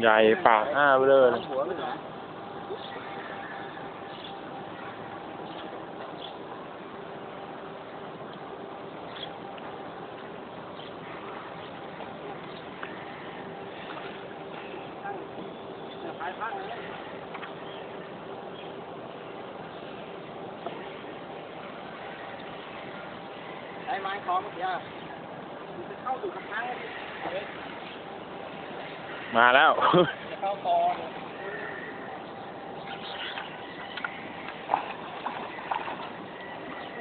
ใหญ่ปากอ้าเบลอเลยไอ้ไม้คล้องเมื่อกี้มันจะเข้าสู่กระทะเลย มาแล้วจะเข้าคอเนี่ย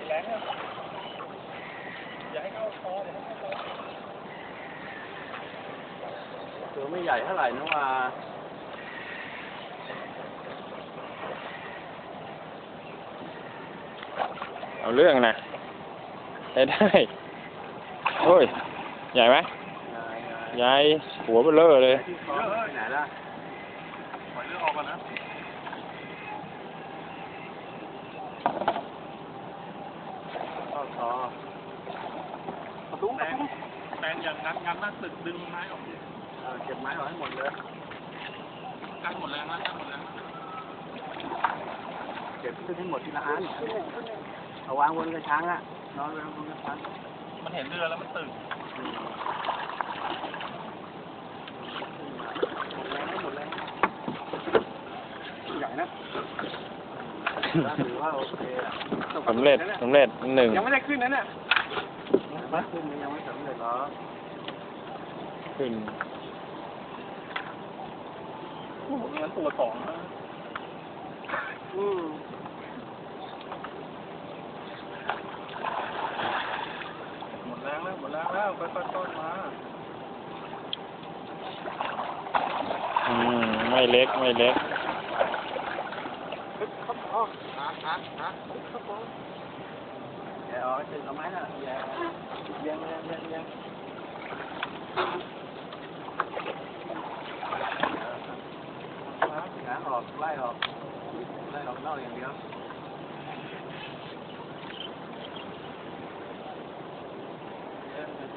แรงอะอย่าให้เข้าคออย่าให้เข้าคอตัวไม่ใหญ่เท่าไหร่นะว่าเอาเรื่องนะได้ได้ โอ้ย ใหญ่ไหม ใหญ่หัวเบลอเลยที่คอไปไหนล่ะปล่อยเลือดออกก่อนนะเข้าคอประตูประตูแปลงอย่างงัดงัดหน้าตึกดึงไม้ออกดิเออเก็บไม้ออกให้หมดเลยกันหมดแรงแล้วกันหมดแรงเก็บขึ้นให้หมดทีละอันเอาวางบนกระชังอะนอนไว้บนกระชังมันเห็นเรือแล้วมันตื่นหมดแรง ให้หมดแรงใหญ่นะถือว่าโอเคอะสำเร็จสำเร็จหนึ่งยังไม่ได้ขึ้นนะเนี่ยขึ้นมันยังไม่สำเร็จหรอกขึ้นโอ้โหงั้นตัวสองนะอืมหมดแรงแล้วหมดแรงแล้วค่อยๆต้นมา อืมไม่เล็กไม่เล็กครับอ๋อหาถึงเอาไม้น่ะเลี้ยงเลี้ยงเลี้ยงเลี้ยงหาออกไล่ออกไล่ออกนอกอย่างเดียว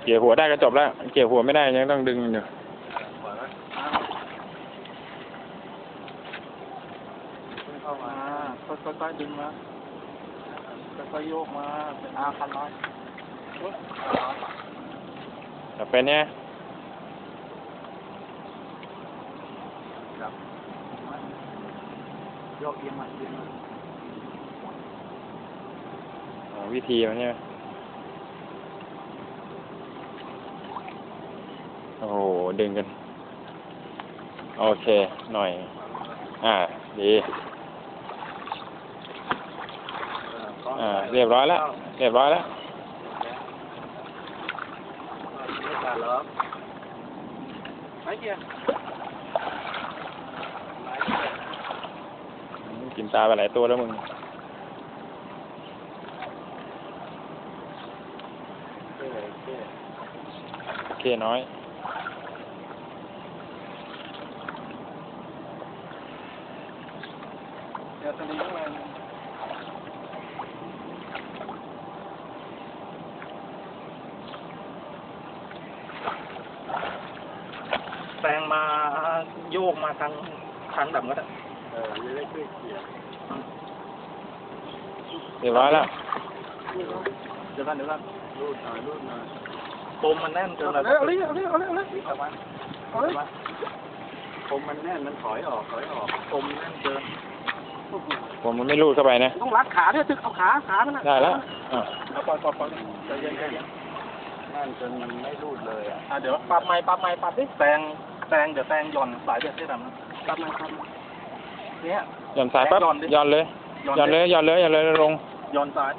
เกี่ยวหัวได้ก็จบแล้ว เกี่ยวหัวไม่ได้ยังต้องดึงอยู่ ปล่อยไว้ เข้ามาค่อยๆดึงมาค่อยๆโยกมาเป็นอาคันน้อยแต่เป็นเนี่ยครับโยกเอียงมาเอียงมาอ๋อวิธีมันเนี่ยโอ้โห ดึงกัน โอเค หน่อย อ่า ดี อ่าเรียบร้อยแล้ว เรียบร้อยแล้วไม่ขาดหรอกไม้เกียร์กินตาไปหลายตัวแล้วมึงโอเคโอเคโอเคน้อยเดี๋ยวตอนนี้ยังไง แปลงมาโยกมาทางทางดำก็ได้เออจะได้ช่วยเกี่ยวเรียบร้อยแล้วเดี๋ยวกันเดี๋ยวกันรูดหน่อยรูดหน่อยปมมันแน่นจนเราเอาเลยเอาเลยเอาเลยเอาเลยเอามาเอาเลยผมมันแน่นมันถอยออกถอยออกปมแน่นเกินผมมันไม่รูดเข้าไปนะ ต้องรัดขาด้วยถึงเอาขาขามันนะได้แล้วอะเอาปล่อยปล่อยปล่อยใจเย็นใจเย็นแน่นจนมันไม่รูดเลยอะอะเดี๋ยวปรับไม้ปรับไม้ปรับดิแตงแตงเดี๋ยวแตงหย่อนสายเดือดที่ดำนะปรับไม้ปรับไม้เนี่ยหย่อนสายปั๊บหย่อนดิหย่อนเลยหย่อนเลยหย่อนเลยหย่อนเลยลงหย่อนสาย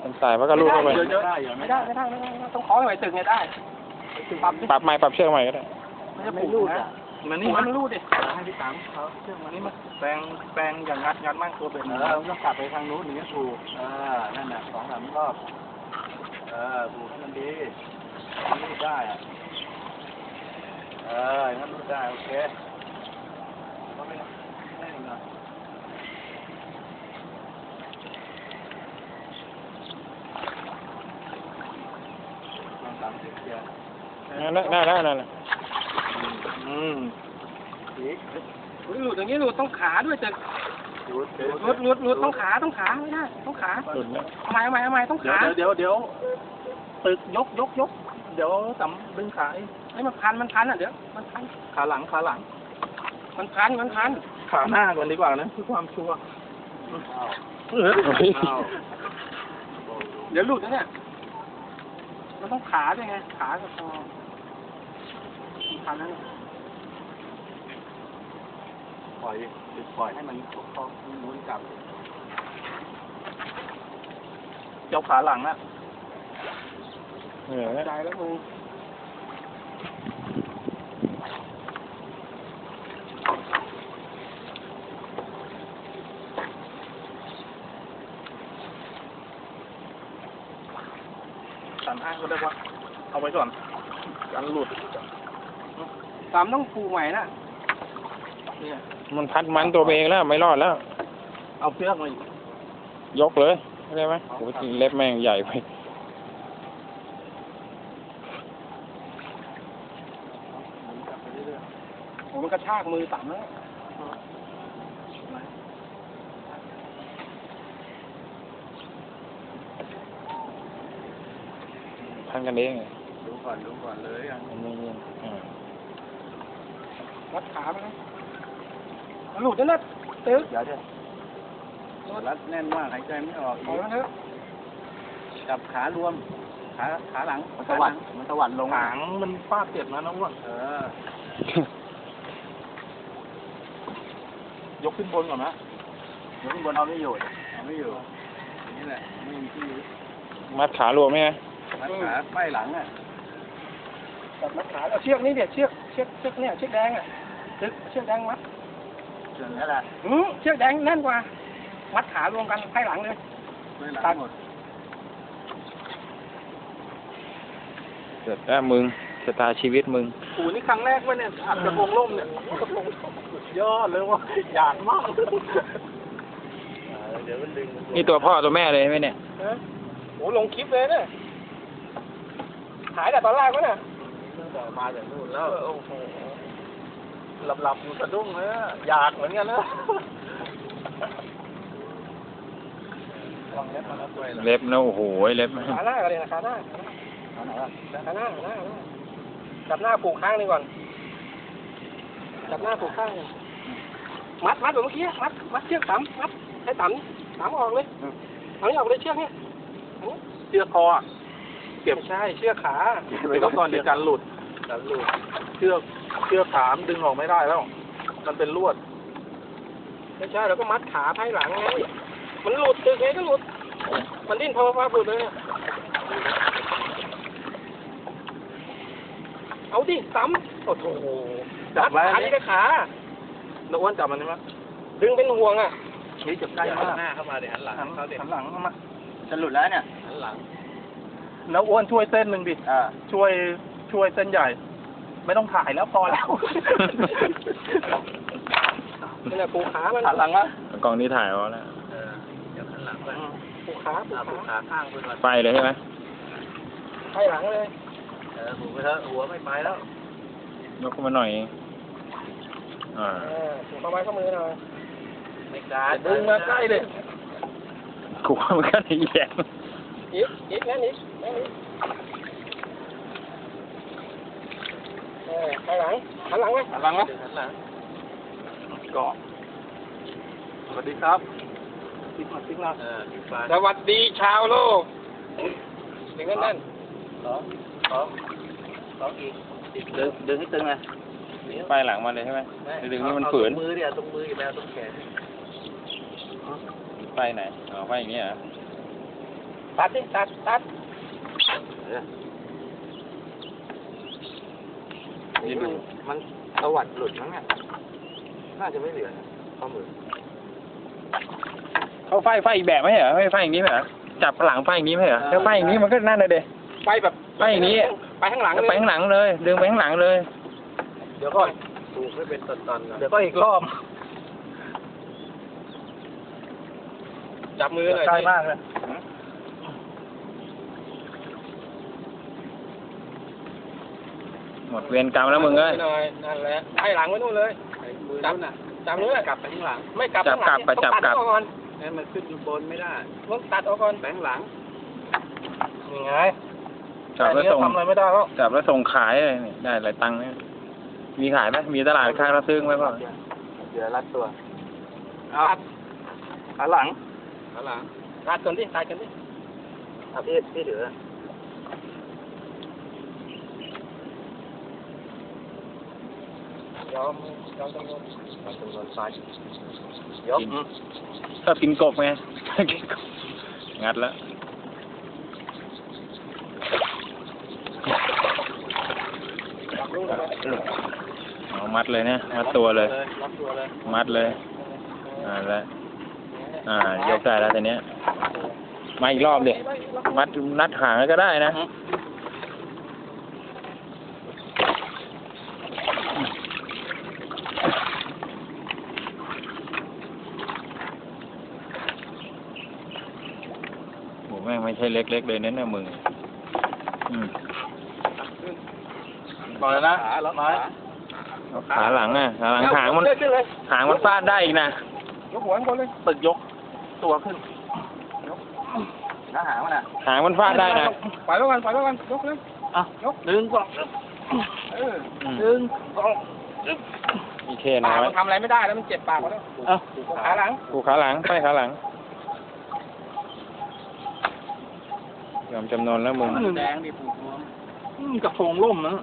หย่อนสายมันก็รูดเข้าไปเยอะได้เหรอไม่ไม่ได้ได้ไม่ได้ไม่ได้ไม่ได้ต้องขอให้ไหวตึงไงได้ปรับดิปรับไม้ปรับเชือกใหม่ก็ได้ไม่ใช่ปลูกนะมันนี่มันรูดดิให้พี่ตังเขาเชื่อมัมันนนี่นี่มัมันนแปลงแปลงอย่างงัดงัดมากตัวเป็นเออมันต้องกลับไปทางนู้นอย่างนี้ถูกเออนั่นแหละสองสามรอบเออถูกให้มันดีรูดได้อะเอออย่างนั้นรูดได้ โอเคก็ไม่แน่นนะลองตามที่เกียร์นั่นแหละได้แล้วนั่นอืมอีกหลุดอย่างนี้หลุดต้องขาด้วยจะ หยุดเดี๋ยวหลุดหลุดหลุดต้องขาต้องขาไม่ได้ต้องขาหลุดแล้วทำไมทำไมทำไมต้องขาเดี๋ยวเดี๋ยวตึกยกยกยกเดี๋ยวสำดึงขาเองให้มันพันมันพันอะเดี๋ยวมันพันขาหลังขาหลัง มันพันมันพันขาหน้าก่อนดีกว่านะเพื่อความชัวร์เออเฮ้ยเดี๋ยวหลุดนะเนี่ยมันต้องขาด้วยไงขากับคอมันพันแล้วเนี่ยป ล่อยปล่อยให้มันพอหมุนกลับเจ้าขาหลังอะเหนื่อยแล้วใจแล้วมึงสันห้างก็ได้ว่าเอาไว้ก่อนกันหลุดสามต้องปูใหม่นะ เนี่ยมันพัดมันตัวเองแล้วไม่รอดแล้ว เอาเชือกมายกเลยเข้าใจไหมโอ้โหเล็บแม่งใหญ่ไปโอ้มันกระชากมือต่ำแล้วพันกันเองไงดูก่อนดูก่อนเลยอะมันไม่เงี้ยอ่าวัดขามันนะมัน หลุดแล้วนะตึ๊กเดี๋ยวเดี๋ยวรัดแน่นมากหายใจไม่ออกปล่อยมันเถอะจับขารวม ขาขาหลังมันตวัดมันตวัดลงหางมันฟาดเจ็บนะน้องว่เออ ยกขึ้นบนก่อนนะยกขึ้นบนเอาไม่อยู่เอาไม่อยู่นี่แหละไม่มีที่มัดขารวมไหมฮะมัดขาไป้หลังอะจับมัดขาเอาเชือกนี่เดี๋ยวเชือกเชือกเชือกเนี่ยเชือกแดงอะตึ๊กเชือกแดงมัด ส่วนนี้แหละหืมเชือกแดงแน่นกว่า มัดขารวมกันให้หลังเลยไม่หลังหมดเสร็จแล้วมึงชะตาชีวิตมึงโอ้นี่ครั้งแรกเว้ยเนี่ยอัดกระโปรงร่มเนี่ยกระโปรงสุดยอดเลยว่ะอยากมาก เดี๋ยวมันดึงนี่ตัวพ่อตัวแม่เลยใช่ไหมเนี่ยนะโอ้ลงคลิปเลยเนี่ยหายแต่ตอนแรกวะเนี่ยมาจากนู่นแล้วโอ้โห หลับหลับๆอยู่สะดุ้งเลยอะอยากเหมือนกันนะลองเล็บมาแล้วด้วยเหรอเล็บนะโอ้โหเล็บขาหน้ากันเลยนะขาหน้าเอาไหนอะขาหน้าขาหน้าขาหน้าจับหน้าผูกข้างหนึงก่อนจับหน้าผูกข้างหนึ่งมัดมัดแบบเมื่อกี้มัดมัดเชือกสามมัดให้สามสามออกเลยเอานี่ออกเลยเชือกเนี่ยอันนี้เชือกคออะเก็บใช่เชือกขาเดี๋ยวก่อนเดี๋ยวกันหลุด กันหลุดเชือกเชือกขามดึงออกไม่ได้แล้ว มันเป็นลวด ไม่ใช่เราก็มัดขาไพ่หลังไง มันหลุดตึกไงก็หลุด มันดิ้นพอฟ้าหลุดเลยเนี่ยเอาดิซ้ำโอ้โหจับไว้ขาอันที่นี้ได้ขาน้องอ้วนจับมันได้ไหมดึงเป็นห่วงอะนี่จับใกล้มากหน้าเข้ามาเดี๋ยวหันหลังหันเขาเดี๋ยวหันหลังเข้ามาจะหลุดแล้วเนี่ยหันหลัง แล้วอ้วนช่วยเส้นหนึ่งดิอ่าช่วย ช่วยเส้นใหญ่ ไม่ต้องถ่ายแล้วพอแล้วนี่แหละปูขามันหันหลังวะกล้องนี้ถ่ายเอาแล้วเออเดี๋ยวหันหลังไปปูขาปูเอาผูกขาขาข้างไปก่อนไปเลยใช่ไหมไพ่หลังเลยเออผูกไปเถอะหัวไม่ไปแล้วยกขึ้นมาหน่อยอ่าเออผูกเข้าไว้ข้อมือหน่อยไม่การดึงมาใกล้เลยกูว่ามันก็แย่งอีกอีกนั่นอีกนั่นอีกเออ ไพ่หลังหันหลังไว้หันหลังวะหันหลังกอดสวัสดีครับติ๊กมาติ๊กมาเออถึงปลาสวัสดีชาวโลกดึงนั่นนั่นสองสองสองอีกดึงดึงให้ตึงเลยไปหลังมาเลยใช่ไหมดึงให้มันฝืนเอาตรงมือเนี่ยตรงมืออยู่แล้วตรงแขนไปไหนอ๋อไปอย่างนี้เหรอตัดดิตัดตัด เออ นี่มันมันตวัดหลุดมั้งเนี่ยน่าจะไม่เหลือนะข้อมือเขาไฟไฟอีกแบบไหมเหรอไม่ไฟอย่างนี้ไหมเหรอจับหลังไฟอย่างนี้ไหมเหรอถ้าไฟอย่างนี้มันก็นั่นเลยเด้ไปแบบไปอย่างนี้ไปข้างหลังเลยไปข้างหลังเลยดึงไปข้างหลังเลย เดี๋ยวก่อนผูกให้เป็นตอนๆนะเดี๋ยวก็อีกรอบจับมือหน่อยใกล้สิมากเลย มดเวรกรรมแล้วมึงเอ้ย หน่อยนั่นแหละไพ่หลังไว้นู่นเลยไอ้มือจับนู้นน่ะจับเนื้อกลับไปข้างหลัง ไม่กลับจับข้างหลังกลับไปต้องจับตัดกลับออกก่อนให้มันขึ้นอยู่บนไม่ได้ต้องตัดออกก่อนแบงหลังนี่ไงจับแล้วค่นี้ส่ง ทำอะไรไม่ได้แล้ว จับแล้วส่งขายเลยนี่ได้หลายตังค์เนี่ยมีขายไหมมีตลาดข้างละซึ่งไหมพ่อ เดี๋ยวรัดตัวเอาขาหลังขาหลังตัดก่อนดิตัดกันดิเอาพี่พี่ถือ ยอมยอมจำนวนมันจำนวนซ้ายยกชอบกินกบไงกินกบงัดแล้วจับลูกไปเอามัดเลยเนี่ยมัดตัวเลยล็อกตัวเลย มัดเลยอ่าแล้วอ่ายกได้แล้วแต่เนี้ยมาอีกรอบดิมัดนัดหางก็ได้นะ โหแม่ง ไม่ใช่เล็กๆเลยนั่นน่ะมึงอืมบอกเลยนะขาล็อกขาเอาขาหลังอะขาหลังหางมันเลื่อนขึ้นเลยหางมันฟาดได้อีกนะยกหัวข้างบนเลยตึกยกตัวขึ้นยกขาหางมันอะหางมันฟาดได้นะปล่อยไว้ก่อนปล่อยไว้ก่อนยกเลยอะยกหนึ่งสองเอออืมหนึ่งสองมีเคปาน้กอยมันทำอะไรไม่ได้แล้วมันเจ็บปากแล้วเอ้าขาหลังผูกขาหลังไปขาหลัง ยอมจำนนแล้วมึงแดงดิผูกรวมกระโปรงล่มนะ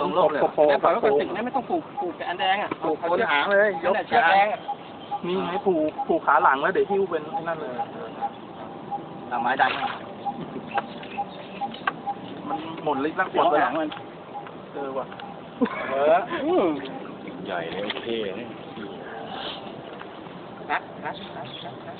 ตรงโลกเลยกระโปรงแต่ปล่อยไว้กระก่อนโปรสิ่งงนี้ไม่ต้องผูกผูกแต่อันแดงอะผูกบนหางเลยยนั่นกแหละเชือกแดงอะนี่ไงผูกผูกขาหลังแล้วเดี๋ยวหิ้วเป็นไอ้นั่นเลยทำไม้ดันมันหมดฤทธิ์แล้วกหัวดไปหางมันเออว่ะเอออืมใหญ่เลยโอเคเลยนัดนัดนัดนัดนัด